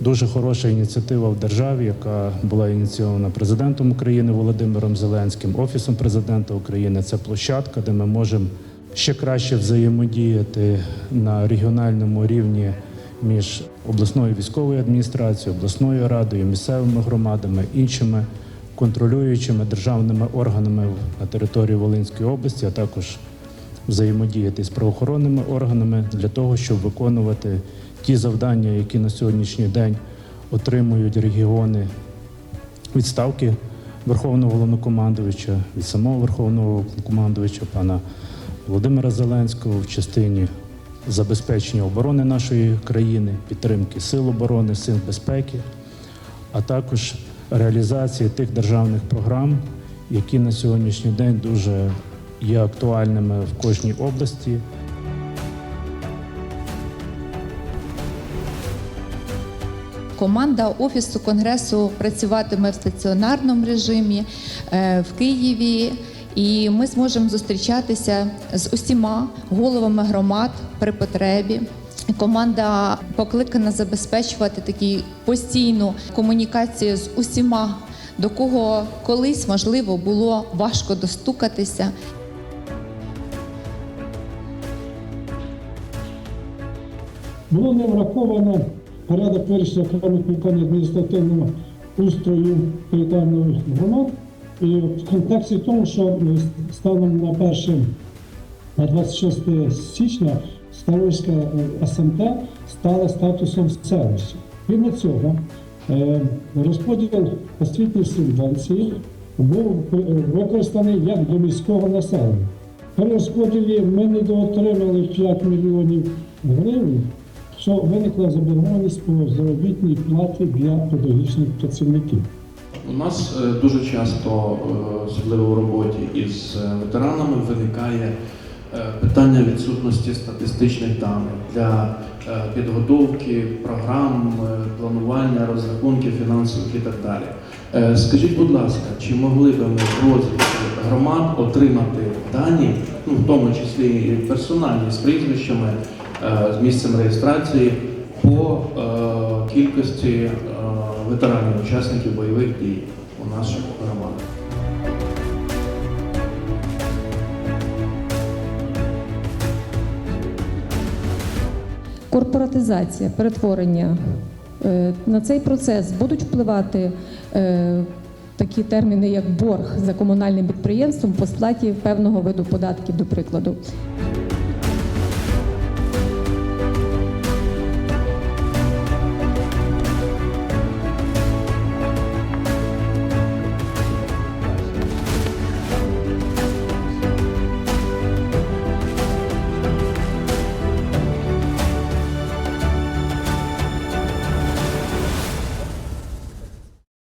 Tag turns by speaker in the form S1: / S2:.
S1: дуже хороша ініціатива в державі, яка була ініційована президентом України Володимиром Зеленським, офісом президента України. Це площадка, де ми можемо ще краще взаємодіяти на регіональному рівні між обласною військовою адміністрацією, обласною радою, місцевими громадами, іншими контролюючими державними органами на території Волинської області, а також взаємодіяти з правоохоронними органами для того, щоб виконувати ті завдання, які на сьогоднішній день отримують регіони відставки Верховного головнокомандувача, від самого Верховного Головнокомандувача пана Володимира Зеленського в частині забезпечення оборони нашої країни, підтримки сил оборони, сил безпеки, а також реалізації тих державних програм, які на сьогоднішній день дуже є актуальними в кожній області.
S2: Команда офісу конгресу працюватиме в стаціонарному режимі е, в Києві, і ми зможемо зустрічатися з усіма головами громад при потребі. Команда покликана забезпечувати таку постійну комунікацію з усіма, до кого колись можливо було важко достукатися.
S3: Було не враховано порядок вирішення окремих питань адміністративного устрою територіальних громад. І в контексті тому, що е, станом на 1 на 26 січня Ставровська е, СМТ стала статусом селища. Відно цього е, розподіл освітньої субвенції був використаний як до міського населення. При розподілі ми недоотримали 5 мільйонів гривень, що виникла заборгованість по заробітній платі для педагогічних працівників.
S4: У нас е, дуже часто, е, особливо в роботі із е, ветеранами, виникає питання відсутності статистичних даних для підготовки програм, планування, розрахунків фінансових і так далі. Скажіть, будь ласка, чи могли би ми в розвитку громад отримати дані, ну в тому числі і персональні з прізвищами, з місцем реєстрації по е, кількості е, ветеранів, учасників бойових дій у наших громадах?
S5: Корпоратизація, перетворення е, на цей процес будуть впливати е, такі терміни, як борг за комунальним підприємством по сплаті певного виду податків, до прикладу.